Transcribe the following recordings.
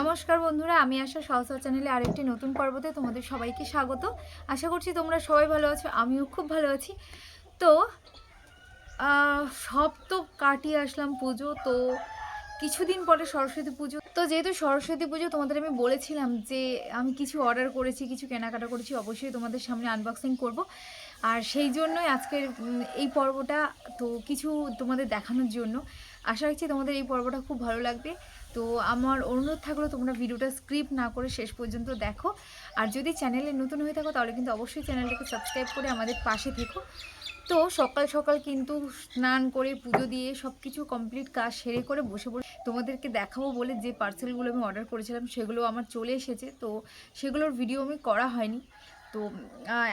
নমস্কার বন্ধুরা, আমি আশা সহসা চ্যানেলে আরেকটি নতুন পর্বতে তোমাদের সবাইকে স্বাগত। আশা করছি তোমরা সবাই ভালো আছো, আমিও খুব ভালো আছি। তো সব তো কাটিয়ে আসলাম পুজো, তো কিছুদিন পরে সরস্বতী পুজো। তো যেহেতু সরস্বতী পুজো তোমাদের আমি বলেছিলাম যে আমি কিছু অর্ডার করেছি, কিছু কেনাকাটা করেছি, অবশ্যই তোমাদের সামনে আনবক্সিং করব। আর সেই জন্যই আজকের এই পর্বটা, তো কিছু তোমাদের দেখানোর জন্য। আশা রাখছি তোমাদের এই পর্বটা খুব ভালো লাগবে। তো আমার অনুরোধ থাকল তোমরা ভিডিওটা স্ক্রিপ্ট না করে শেষ পর্যন্ত দেখো। আর যদি চ্যানেলে নতুন হয়ে থাকো, তাহলে কিন্তু অবশ্যই চ্যানেলটাকে সাবস্ক্রাইব করে আমাদের পাশে থেকো। তো সকাল সকাল কিন্তু স্নান করে, পুজো দিয়ে সব কিছু কমপ্লিট কাজ সেরে করে বসে পড়ে। তোমাদেরকে দেখাবো বলে যে পার্সেলগুলো আমি অর্ডার করেছিলাম, সেগুলো আমার চলে এসেছে। তো সেগুলোর ভিডিও আমি করা হয়নি। তো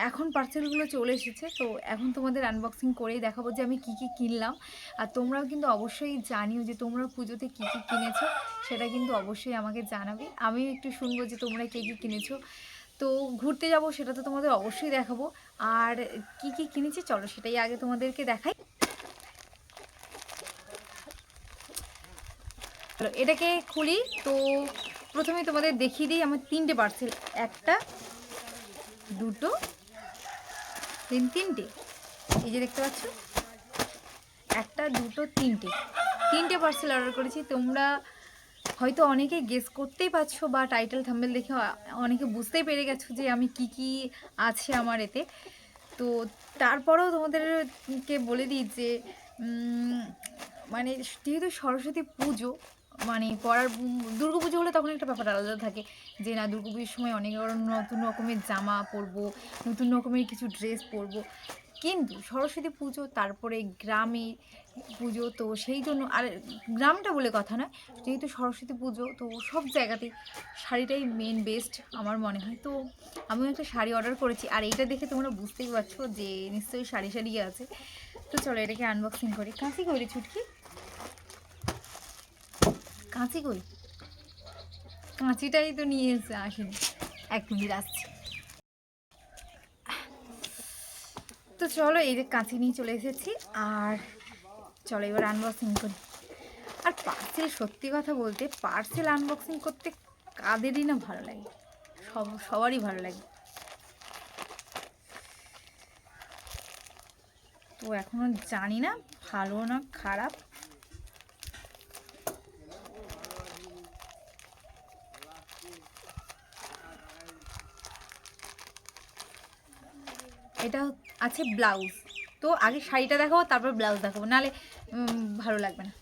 এখন পার্সেলগুলো চলে এসেছে। তো এখন তোমাদের আনবক্সিং করেই দেখাবো যে আমি কি কি কিনলাম। আর তোমরাও কিন্তু অবশ্যই জানিও যে তোমরা পুজোতে কি কি কিনেছো, সেটা কিন্তু অবশ্যই আমাকে জানাবে। আমিও একটু শুনব যে তোমরা কে কী কিনেছো। তো ঘুরতে যাব, সেটা তো তোমাদের অবশ্যই দেখাবো। আর কি কি কিনেছি, চলো সেটাই আগে তোমাদেরকে দেখাই। এটাকে খুলি, তো প্রথমে তোমাদের দেখিয়ে দিই, আমার তিনটে পার্সেল একটা দুটো, তিন, তিনটে। এই যে দেখতে পাচ্ছ? একটা, দুটো, তিনটে। তিনটে পার্সেল অর্ডার করেছি। তোমরা হয়তো অনেকে গেস করতেই পারছ বা টাইটেল থাম্বেল দেখে অনেকে বুঝতেই পেরে গেছো যে আমি কি কি আছে আমার এতে। তো তারপরেও তোমাদেরকে বলে দিই যে মানে যেহেতু সরস্বতী পুজো মানে পড়ার দুর্গা পুজো হলে তখন একটা ব্যাপার আলাদা থাকে যে না, দুর্গা পুজোর সময় অনেক নতুন রকমের জামা পরবো, নতুন রকমের কিছু ড্রেস পরবো। কিন্তু সরস্বতী পুজো, তারপরে গ্রামে পুজো, তো সেই জন্য আর গ্রামটা বলে কথা নয়, যেহেতু সরস্বতী পুজো, তো সব জায়গাতেই শাড়িটাই মেন বেস্ট আমার মনে হয়। তো আমিও একটা শাড়ি অর্ডার করেছি, আর এইটা দেখে তোমরা বুঝতেই পারছ যে নিশ্চয়ই শাড়ি শাড়ি আছে। তো চলো এটাকে আনবক্সিং করি। কাঁচি করি ছুটকি কাঁচি কই কাঁচিটাই তো নিয়ে এসে আসেনি। এক মিনিট আসছি। তো চলো, এই যে কাঁচি নিয়ে চলে এসেছি, আর চলো এবার আনবক্সিং করি। আর পার্সেল সত্যি কথা বলতে পার্সেল আনবক্সিং করতে কাদেরই না ভালো লাগে। সব, সবারই ভালো লাগে। তো এখনও জানি না, ভালো না খারাপ। এটা আছে ব্লাউজ। তো আগে শাড়িটা দেখাবো তারপর ব্লাউজ দেখাবো। নাহলে ভালো লাগবে না।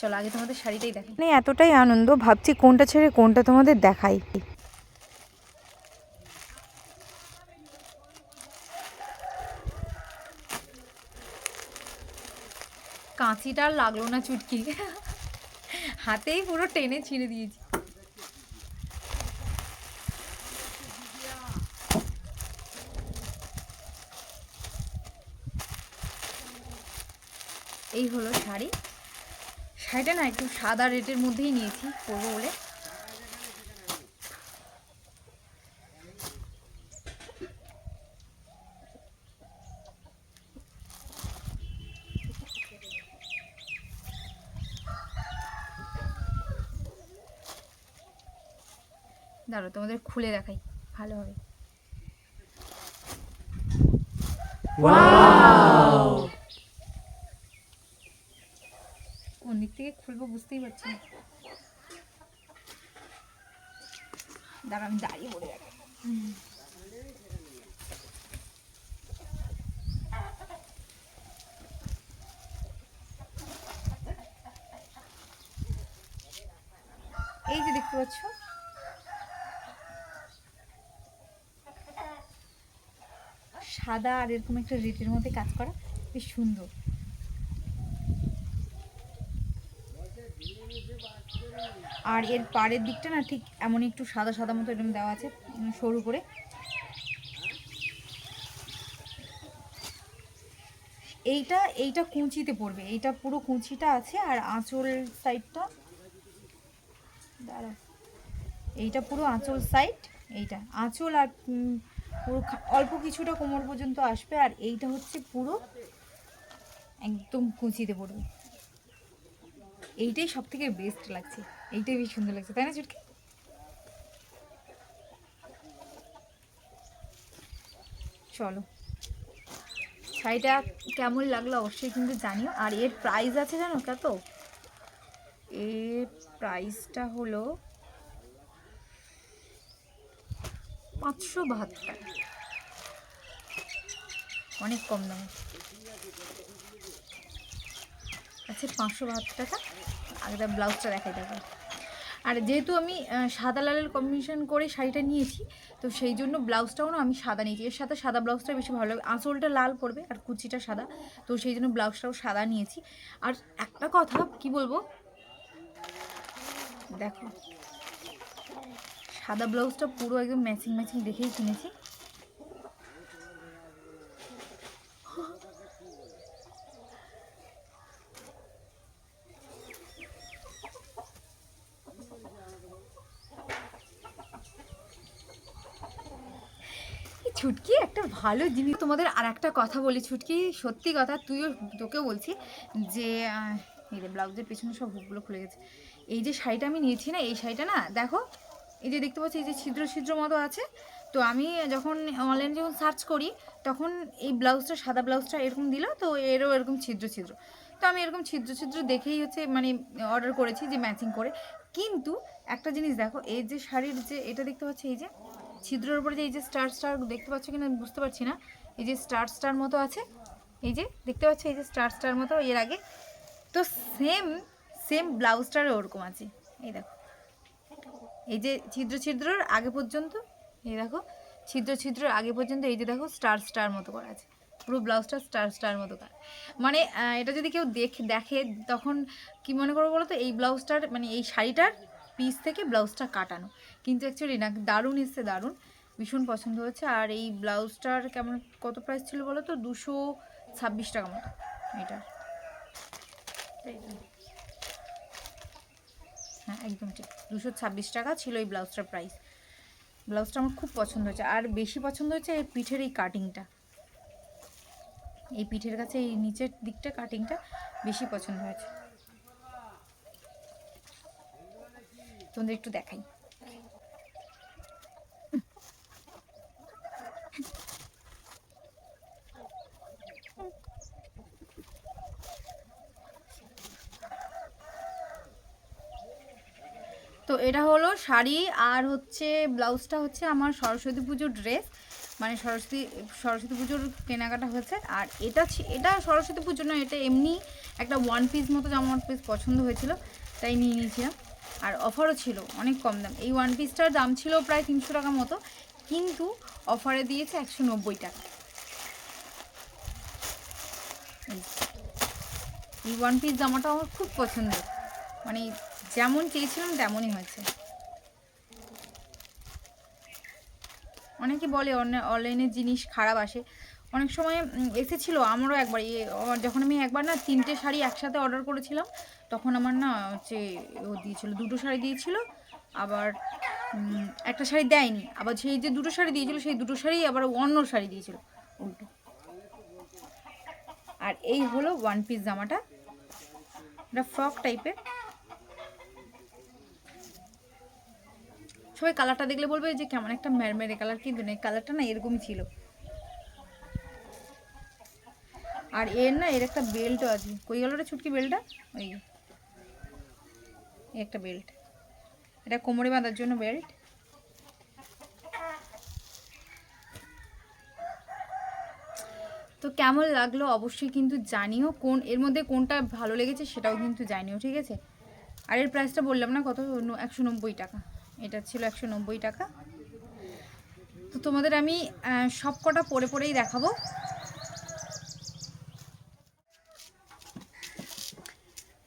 চলো আগে তোমাদের শাড়িটাই দেখাই মানে এতটাই আনন্দ ভাবছি কোনটা ছেড়ে কোনটা তোমাদের দেখাই। কাঁচিটা আর লাগল না চুটকি। হাতেই পুরো টেনে ছিঁড়ে দিয়েছি। এই হলো শাড়ি। শাড়িটা না একটু সাদা রেটের মধ্যেই নিয়েছি, পরবো বলে। দাঁড়ো তোমাদের খুলে দেখাই, ভালো হবে। কোন দিক থেকে খুলবো বুঝতেই পারছি না। দাঁড়া, আমি দাঁড়িয়ে পড়ে যাবে এই যে দেখতে পাচ্ছ। সাদা আর এরকম একটা রেটের মধ্যে কাজ করা বেশ সুন্দর। আর এর পাড়ের দিকটা না ঠিক এমন একটু সাদা সাদা মতো এরকম দেওয়া আছে সরু করে। এইটা এইটা কুঁচিতে পড়বে, এইটা পুরো কুঁচিটা আছে আর আঁচল সাইডটা। দাঁড়া এইটা পুরো আঁচল সাইড, এইটা। আঁচল আর পুরো অল্প কিছুটা কোমর পর্যন্ত আসবে আর এইটা হচ্ছে পুরো একদম কুঁচিতে পড়বে। এইটাই সব থেকে বেস্ট লাগছে। এইটাই বেশ সুন্দর লাগছে, তাই না চুটকি? চলো। শাড়িটা কেমন লাগল অবশ্যই কিন্তু জানিও। আর এর প্রাইস আছে জানো কত এর প্রাইসটা হলো পাঁচশো বাহাত্তর। অনেক কম দামে। আচ্ছা পাঁচশো বাহাত্তর টাকা? আগেটা ব্লাউজটা দেখাই দেখো আর যেহেতু আমি সাদা লালের কম্বিনেশন করে শাড়িটা নিয়েছি, তো সেই জন্য ব্লাউজটাও না আমি সাদা নিয়েছি। এর সাথে সাদা ব্লাউজটা বেশি ভালো লাগবে আঁচলটা লাল পড়বে আর কুচিটা সাদা, তো সেই জন্য ব্লাউজটাও সাদা নিয়েছি। আর একটা কথা, কি বলব? দেখো, সাদা ব্লাউজটা পুরো একদম ম্যাচিং ম্যাচিং দেখেই কিনেছি। ছুটকি, একটা ভালো জিনিস। তোমাদের আর একটা কথা বলি, ছুটকি, সত্যি কথা, তুইও তোকেও বলছি যে এই যে ব্লাউজের পেছনে সব হুকগুলো খুলে গেছে। এই যে শাড়িটা আমি নিয়েছি না, এই শাড়িটা না, দেখো, এই যে দেখতে পাচ্ছি, এই যে ছিদ্র ছিদ্র মতো আছে। তো আমি যখন অনলাইনে যখন সার্চ করি, তখন এই ব্লাউজটা, সাদা ব্লাউজটা এরকম দিল, তো এরও এরকম ছিদ্র ছিদ্র। তো আমি এরকম ছিদ্র ছিদ্র দেখেই হচ্ছে মানে অর্ডার করেছি যে ম্যাচিং করে। কিন্তু একটা জিনিস দেখো, এই যে শাড়ির যে, এটা দেখতে পাচ্ছি, এই যে ছিদ্রের উপরে যে এই যে স্টার স্টার দেখতে পাচ্ছ কিনা বুঝতে পারছি না। এই যে স্টার স্টার মতো আছে, এই যে দেখতে পাচ্ছ, এই যে স্টার স্টার মতো, এর আগে। তো সেম সেম ব্লাউজটারও ওরকম আছে। এই দেখো। এই যে ছিদ্র ছিদ্রর আগে পর্যন্ত, এই দেখো, ছিদ্র ছিদ্রর আগে পর্যন্ত এই যে দেখো স্টার স্টার মতো করা আছে। পুরো ব্লাউজটা স্টার স্টার মতো করা। মানে এটা যদি কেউ দেখে দেখে, তখন কি মনে করব বলো তো এই ব্লাউজটার মানে এই শাড়িটার পিস থেকে ব্লাউজটা কাটানো। কিন্তু অ্যাকচুয়ালি না, দারুণ এসছে, দারুণ। ভীষণ পছন্দ হয়েছে। আর এই ব্লাউজটার কেমন, কত প্রাইস ছিল বলো তো? দুশো ছাব্বিশ টাকা মতো। এটার হ্যাঁ একদম ঠিক। দুশো ছাব্বিশ টাকা ছিল এই ব্লাউজটার প্রাইস ব্লাউজটা আমার খুব পছন্দ হয়েছে। আর বেশি পছন্দ হয়েছে এই পিঠের এই কাটিংটা এই পিঠের কাছে এই নিচের দিকটা কাটিংটা বেশি পছন্দ হয়েছে। তোমাদের একটু দেখাই। তো এটা হলো শাড়ি, আর হচ্ছে ব্লাউজটা হচ্ছে আমার সরস্বতী পুজোর ড্রেস। মানে সরস্বতী সরস্বতী পুজোর কেনাকাটা হয়েছে। আর এটা এটা সরস্বতী পুজো নয়, এটা এমনি একটা ওয়ান পিস মতো জামা পিস পছন্দ হয়েছিল, তাই নিয়ে নিয়েছিলাম। আর অফারও ছিল, অনেক কম দাম। এই ওয়ান পিসটার দাম ছিল প্রায় তিনশো টাকা মতো, কিন্তু অফারে দিয়েছে একশো নব্বই টাকা। এই ওয়ান পিস জামাটা আমার খুব পছন্দের। মানে যেমন চেয়েছিলাম তেমনই হয়েছে। অনেকে বলে অনলাইনের জিনিস খারাপ আসে। অনেক সময় এসেছিল আমারও একবার। যখন আমি একবার না তিনটে শাড়ি একসাথে অর্ডার করেছিলাম, তখন আমার না হচ্ছে ও দিয়েছিল, দুটো শাড়ি দিয়েছিল, আবার একটা শাড়ি দেয়নি। আবার সেই যে দুটো শাড়ি দিয়েছিল, সেই দুটো শাড়ি আবার অন্য শাড়ি দিয়েছিল। উল্টো। আর এই হলো ওয়ান পিস জামাটা। এটা ফ্রক টাইপের সবাই কালারটা দেখলে বলবে যে কেমন একটা মেরমেরে কালার কিন্তু না কালারটা না এরকমই ছিল। আর এর না, এর একটা বেল্টও আছে। কই গেল ছুটকি বেল্টটা ওই। একটা বেল্ট এটা কোমরে বাঁধার জন্য বেল্ট তো কেমন লাগল অবশ্যই কিন্তু জানিও কোন, এর মধ্যে কোনটা ভালো লেগেছে সেটাও কিন্তু জানিও, ঠিক আছে? আর এর প্রাইসটা বললাম না, কত? একশো নব্বই টাকা। এটা ছিল একশো নব্বই টাকা। তো তোমাদের আমি সব কটা পরে পরেই দেখাবো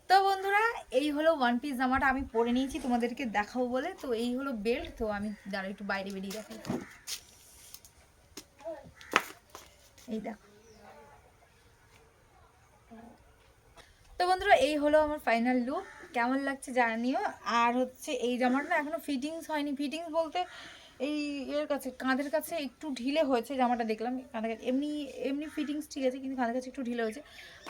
তো বন্ধুরা এই হলো ওয়ান পিস জামাটা আমি পরে নিয়েছি, তোমাদেরকে দেখাবো বলে। তো এই হলো বেল্ট তো আমি দাঁড়া একটু বাইরে বেরিয়ে দেখাই। এই দেখো। তো বন্ধুরা, এই হলো আমার ফাইনাল লুক কেমন লাগছে জানিও। আর হচ্ছে এই জামাটা এখনও ফিটিংস হয়নি। ফিটিংস বলতে এই এর কাছে কাঁধের কাছে একটু ঢিলে হয়েছে জামাটা দেখলাম। কাঁধের কাছে এমনি এমনি ফিটিংস ঠিক আছে কিন্তু কাঁধের কাছে একটু ঢিলে হয়েছে।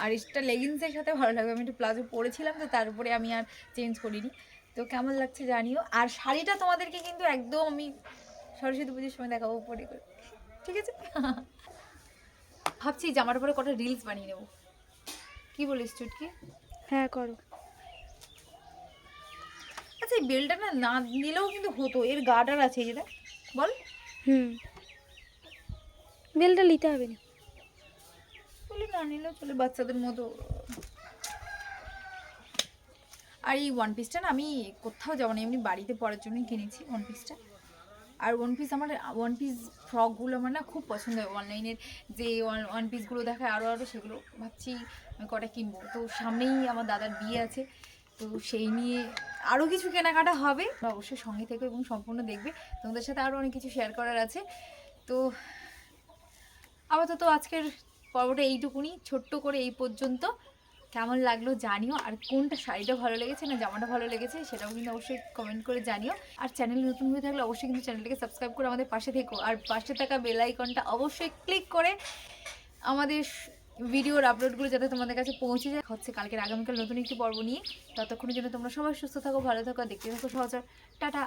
আর এটা লেগিংসের সাথে ভালো লাগবে। আমি একটু প্লাজো পরেছিলাম তো তারপরে আমি আর চেঞ্জ করিনি। তো কেমন লাগছে জানিও। আর শাড়িটা তোমাদেরকে কিন্তু একদম আমি সরস্বতী পুজোর সময় দেখাবো পরে করে। ঠিক আছে? ভাবছি জামার উপরে কটা রিলস বানিয়ে নেব। কি বলিস চুটকি? হ্যাঁ করো। আচ্ছা এই বেলটা না না নিলেও কিন্তু হতো। এর গার্ডার আছে এই যে দেখ। বল। হুম। বেলটা নিতে হবে না। বলে না নিলেও চলে বাচ্চাদের মতো। আর এই ওয়ান পিসটা না আমি কোথাও যাব না এমনি বাড়িতে পরার জন্যই কিনেছি ওয়ান পিসটা আর ওয়ান পিস আমার ওয়ান পিস ফ্রকগুলো আমার না খুব পছন্দ হয়। অনলাইনের যে ওয়ান পিসগুলো দেখায় আরও আরও সেগুলো ভাবছি আমি কটা কিনবো। তো সামনেই আমার দাদার বিয়ে আছে তো সেই নিয়ে আরও কিছু কেনাকাটা হবে। অবশ্যই সঙ্গে থেকে এবং সম্পূর্ণ দেখবে। তোমাদের সাথে আরও অনেক কিছু শেয়ার করার আছে। তো আপাতত আজকের পর্বটা এইটুকুনি। ছোট্ট করে এই পর্যন্ত। কেমন লাগল জানিও। আর কোনটা শাড়িটা ভালো লেগেছে না জামাটা ভালো লেগেছে সেটাও কিন্তু অবশ্যই কমেন্ট করে জানিও। আর চ্যানেল নতুন হয়ে থাকলে অবশ্যই কিন্তু চ্যানেলটাকে সাবস্ক্রাইব করে আমাদের পাশে থেকো। আর পাশে থাকা বেল আইকনটা অবশ্যই ক্লিক করে আমাদের ভিডিওর আপলোডগুলো যাতে তোমাদের কাছে পৌঁছে যায়। হচ্ছে কালকের আগামীকাল নতুন একটি পর্ব নিয়ে। ততক্ষণের জন্য তোমরা সবাই সুস্থ থাকো, ভালো থাকো দেখতে থাকো সহজ টাটা।